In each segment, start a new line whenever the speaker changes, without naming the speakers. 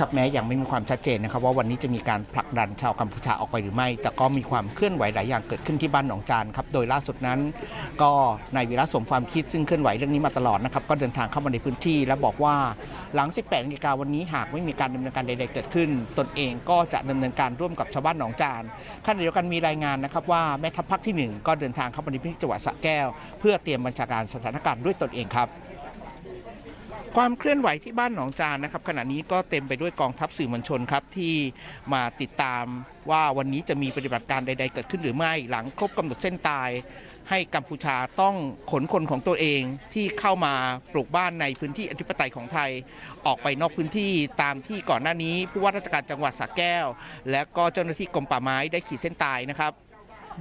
ครับแม้ยังไม่มีความชัดเจนนะครับว่าวันนี้จะมีการผลักดันชาวกัมพูชาออกไปหรือไม่ แต่ก็มีความเคลื่อนไหวหลายอย่างเกิดขึ้นที่บ้านหนองจานครับโดยล่าสุดนั้น ก็นายวีระสมความคิดซึ่งเคลื่อนไหวเรื่องนี้มาตลอดนะครับก็เดินทางเข้ามาในพื้นที่ และบอกว่าหลัง 18นาฬิกาวันนี้หากไม่มีการดำเนินการใด ๆ เกิดขึ้น ตนเองก็จะดำเนินการร่วมกับชาวบ้านหนองจานขณะเดียวกันมีรายงานนะครับว่าแม่ทัพภาคที่หนึ่งก็เดินทางเข้ามาในพื้นที่จังหวัดสระแก้ว เพื่อเตรียมบัญชาการสถานการณ์ด้วยตนเองครับ ความเคลื่อนไหวที่บ้านหนองจานนะครับขณะนี้ก็เต็มไปด้วยกองทัพสื่อมวลชนครับที่มาติดตามว่าวันนี้จะมีปฏิบัติการใด ๆ เกิดขึ้นหรือไม่หลังครบกำหนดเส้นตาย ให้กัมพูชาต้องขนคนของตัวเองที่เข้ามาปลูกบ้านในพื้นที่อธิปไตยของไทย ออกไปนอกพื้นที่ตามที่ก่อนหน้านี้ผู้ว่าราชการจังหวัดสระแก้ว และก็เจ้าหน้าที่กรมป่าไม้ได้ขีดเส้นตายนะครับ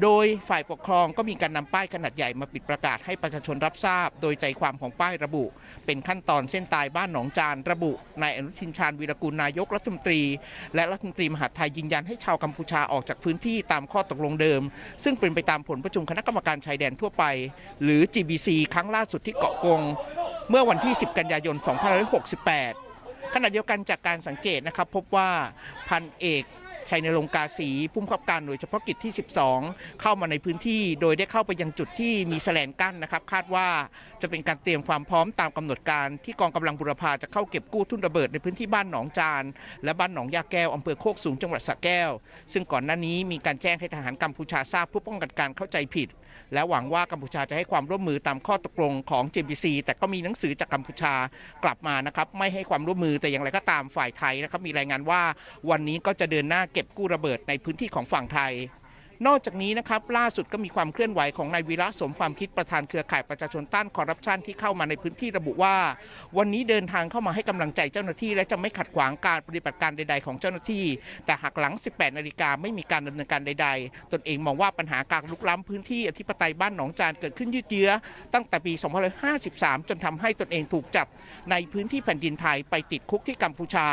โดยฝ่ายปกครองก็มีการนำป้ายขนาดใหญ่มาปิดประกาศให้ประชาชนรับทราบ โดยใจความของป้ายระบุ เป็นขั้นตอนเส้นตายบ้านหนองจานระบุนายอนุทินชาญวีรกุลนายกรัฐมนตรี และรัฐมนตรีมหาไทยยืนยันให้ชาวกัมพูชาออกจากพื้นที่ตามข้อตกลงเดิม ซึ่งเป็นไปตามผลประชุมคณะกรรมการชายแดนทั่วไป หรือ GBC ครั้งล่าสุดที่เกาะกง เมื่อวันที่ 10 กันยายน 2568ขณะเดียวกันจากการสังเกตนะครับพบว่าพันเอก ชัยนรงกาสีผู้บังคับการหน่วยเฉพาะกิจที่ 12 เข้ามาในพื้นที่ โดยได้เข้าไปยังจุดที่มีแสลนกั้นนะครับ คาดว่าจะเป็นการเตรียมความพร้อมตามกำหนดการที่กองกำลังบุรพาจะเข้าเก็บกู้ทุ่นระเบิดในพื้นที่บ้านหนองจาน และบ้านหนองยาแก้วอำเภอโคกสูงจังหวัดสระแก้ว ซึ่งก่อนหน้านี้มีการแจ้งให้ทหารกัมพูชาทราบเพื่อป้องกันการเข้าใจผิด และหวังว่ากัมพูชาจะให้ความร่วมมือตามข้อตกลงของ JBC แต่ก็มีหนังสือจากกัมพูชากลับมานะครับไม่ให้ความร่วมมือแต่อย่างไรก็ตามฝ่ายไทยนะครับมีรายงานว่าวันนี้ก็จะเดินหน้าเก็บกู้ระเบิดในพื้นที่ของฝั่งไทย นอกจากนี้นะครับล่าสุดก็มีความเคลื่อนไหวของนายวีระสมความคิดประธานเครือข่ายประชาชนต้านคอร์รัปชันที่เข้ามาในพื้นที่ระบุว่า วันนี้เดินทางเข้ามาให้กำลังใจเจ้าหน้าที่ และจะไม่ขัดขวางการปฏิบัติการใด ๆ ของเจ้าหน้าที่ แต่หากหลัง 18 นาฬิกาไม่มีการดำเนินการใด ๆ ตนเองมองว่าปัญหาการลุกล้ำพื้นที่อธิปไตยบ้านหนองจานเกิดขึ้นยืดเยื้อตั้งแต่ปี 2553 จนทำให้ตนเองถูกจับในพื้นที่แผ่นดินไทยไปติดคุกที่กัมพูชา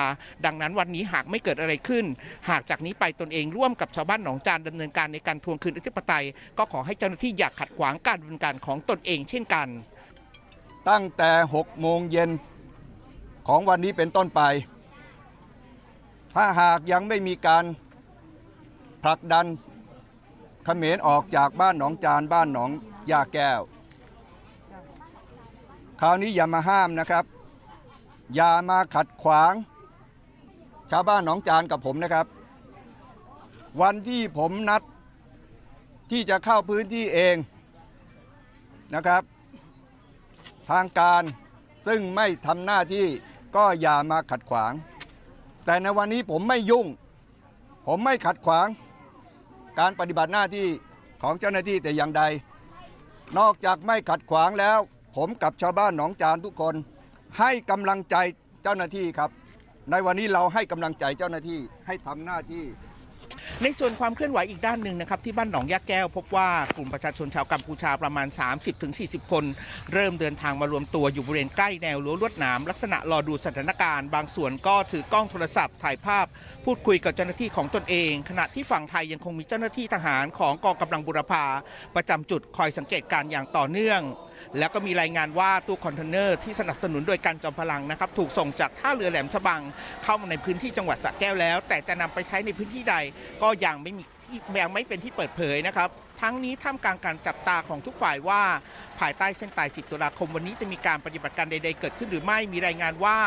ดังนั้นวันนี้หากไม่เกิดอะไรขึ้น หากจากนี้ไปตนเองร่วมกับชาวบ้านหนองจานดำเนินการในการทวงคืนอธิปไตย ก็ขอให้เจ้าหน้าที่อย่าขัดขวางการดำเนินการของตนเองเช่นกัน
ตั้งแต่6โมงเย็นของวันนี้เป็นต้นไป ถ้าหากยังไม่มีการผลักดันเขมรออกจากบ้านหนองจานบ้านหนองยาแก้ว คราวนี้อย่ามาห้ามนะครับ อย่ามาขัดขวาง ชาวบ้านหนองจานกับผมนะครับ วันที่ผมนัด ที่จะเข้าพื้นที่เองนะครับ ทางการซึ่งไม่ทำหน้าที่ก็อย่ามาขัดขวาง แต่ในวันนี้ผมไม่ยุ่ง ผมไม่ขัดขวาง การปฏิบัติหน้าที่ของเจ้าหน้าที่แต่อย่างใด นอกจากไม่ขัดขวางแล้ว ผมกับชาวบ้านหนองจานทุกคน ให้กำลังใจเจ้าหน้าที่ครับ ในวันนี้เราให้กำลังใจเจ้าหน้าที่ให้ทำหน้าที่
ในส่วนความเคลื่อนไหวอีกด้านหนึ่งนะครับที่บ้านหนองยาแก้ว พบว่ากลุ่มประชาชนชาวกัมพูชาประมาณ 30-40 คน เริ่มเดินทางมารวมตัวอยู่บริเวณใกล้แนวรั้วลวดหนามลักษณะรอดูสถานการณ์ บางส่วนก็ถือกล้องโทรศัพท์ ถ่ายภาพ พูดคุยกับเจ้าหน้าที่ของตนเอง ขณะที่ฝั่งไทยยังคงมีเจ้าหน้าที่ทหารของกองกำลังบุรพาประจำจุดคอยสังเกตการณ์อย่างต่อเนื่อง แล้วก็มีรายงานว่าตู้คอนเทนเนอร์ที่สนับสนุนโดยการจอมพลังนะครับถูกส่งจากท่าเรือแหลมฉบัง เข้ามาในพื้นที่จังหวัดสระแก้วแล้ว แต่จะนำไปใช้ในพื้นที่ใดก็ยังไม่มีที่ยังไม่เป็นที่เปิดเผยนะครับ ทั้งนี้ท่ามกลางการจับตาของทุกฝ่ายว่า ภายใต้เส้นตาย 10 ตุลาคมวันนี้จะมีการปฏิบัติการใด ๆ เกิดขึ้นหรือไม่มีรายงานว่า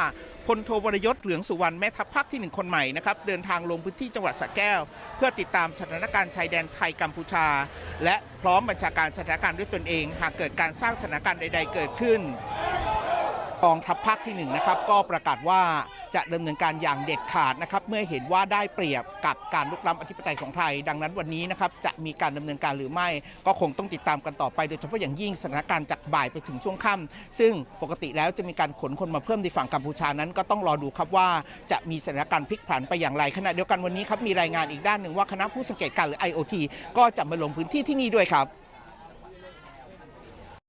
พลโทวรยศเหลืองสุวรรณแม่ทัพภาคที่หนึ่งคนใหม่นะครับเดินทางลงพื้นที่จังหวัดสระแก้ว เพื่อติดตามสถานการณ์ชายแดนไทยกัมพูชา และพร้อมบัญชาการสถานการณ์ด้วยตนเอง หากเกิดการสร้างสถานการณ์ใด ๆ เกิดขึ้นกองทัพภาคที่1นะครับก็ประกาศว่า จะดำเนินการอย่างเด็ดขาดนะครับ เมื่อเห็นว่าได้เปรียบกับการลุกล้ำอธิปไตยของไทย ดังนั้นวันนี้นะครับจะมีการดำเนินการหรือไม่ ก็คงต้องติดตามกันต่อไป โดยเฉพาะอย่างยิ่งสถานการณ์จากบ่ายไปถึงช่วงค่ำซึ่งปกติแล้วจะมีการขนคนมาเพิ่มในฝั่งกัมพูชานั้น ก็ต้องรอดูครับว่าจะมีสถานการณ์พลิกผันไปอย่างไรขณะเดียวกันวันนี้ครับมีรายงานอีกด้านหนึ่งว่าคณะผู้สังเกตการณ์หรือ IOT ก็จะมาลงพื้นที่ที่นี่ด้วยครับ